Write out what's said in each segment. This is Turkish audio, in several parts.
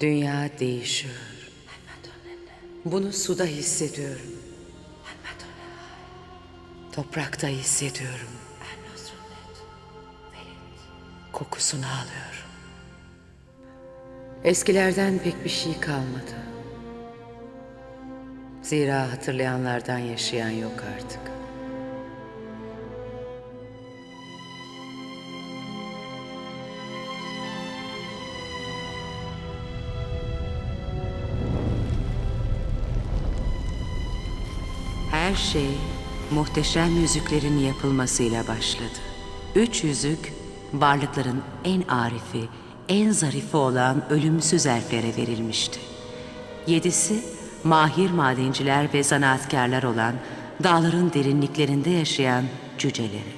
Dünya değişiyor. Bunu suda hissediyorum. Toprakta hissediyorum. Kokusunu alıyorum. Eskilerden pek bir şey kalmadı. Zira hatırlayanlardan yaşayan yok artık. Her şey muhteşem yüzüklerin yapılmasıyla başladı. Üç yüzük varlıkların en arifi, en zarifi olan ölümsüz elflere verilmişti. Yedisi mahir madenciler ve zanaatkarlar olan dağların derinliklerinde yaşayan cüceleri.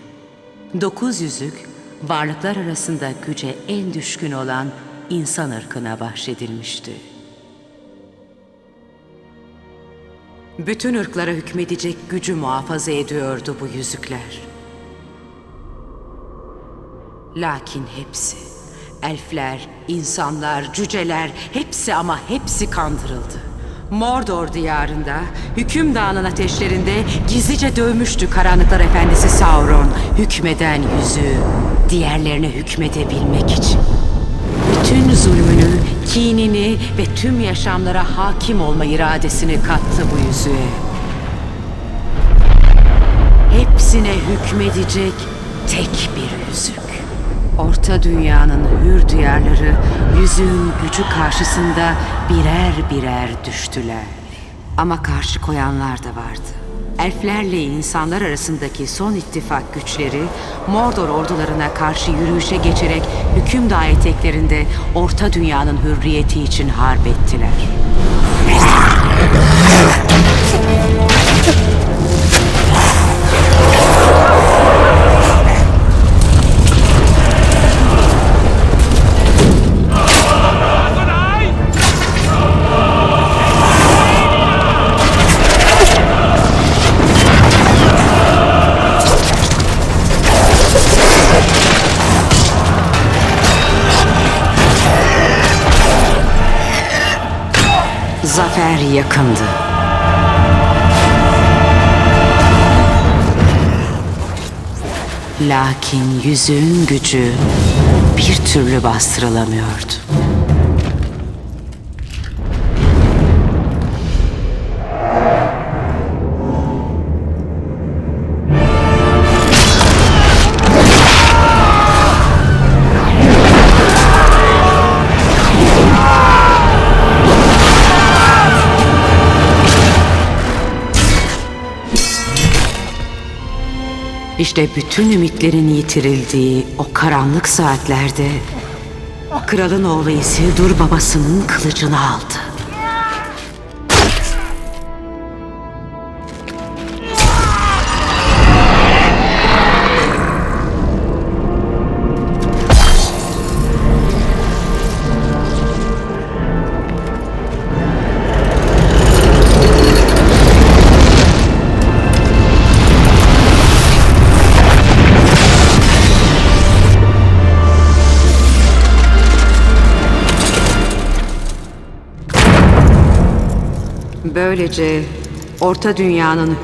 Dokuz yüzük varlıklar arasında güce en düşkün olan insan ırkına bahşedilmişti. Bütün ırklara hükmedecek gücü muhafaza ediyordu bu yüzükler. Lakin hepsi, elfler, insanlar, cüceler, hepsi ama hepsi kandırıldı. Mordor diyarında, hüküm dağının ateşlerinde gizlice dövmüştü karanlıklar efendisi Sauron, hükmeden yüzüğü, diğerlerine hükmedebilmek için. Bütün zulmünü, kinini ve tüm yaşamlara hakim olma iradesini kattı bu yüzüğe. Hepsine hükmedecek tek bir yüzük. Orta dünyanın hür diyarları yüzüğün gücü karşısında birer birer düştüler. Ama karşı koyanlar da vardı. Elflerle insanlar arasındaki son ittifak güçleri Mordor ordularına karşı yürüyüşe geçerek hükümdar eteklerinde Orta Dünya'nın hürriyeti için harp ettiler. Zafer yakındı. Lakin yüzüğün gücü bir türlü bastırılamıyordu. İşte bütün ümitlerin yitirildiği o karanlık saatlerde kralın oğlu Isildur babasının kılıcını aldı. Böylece Orta Dünya'nın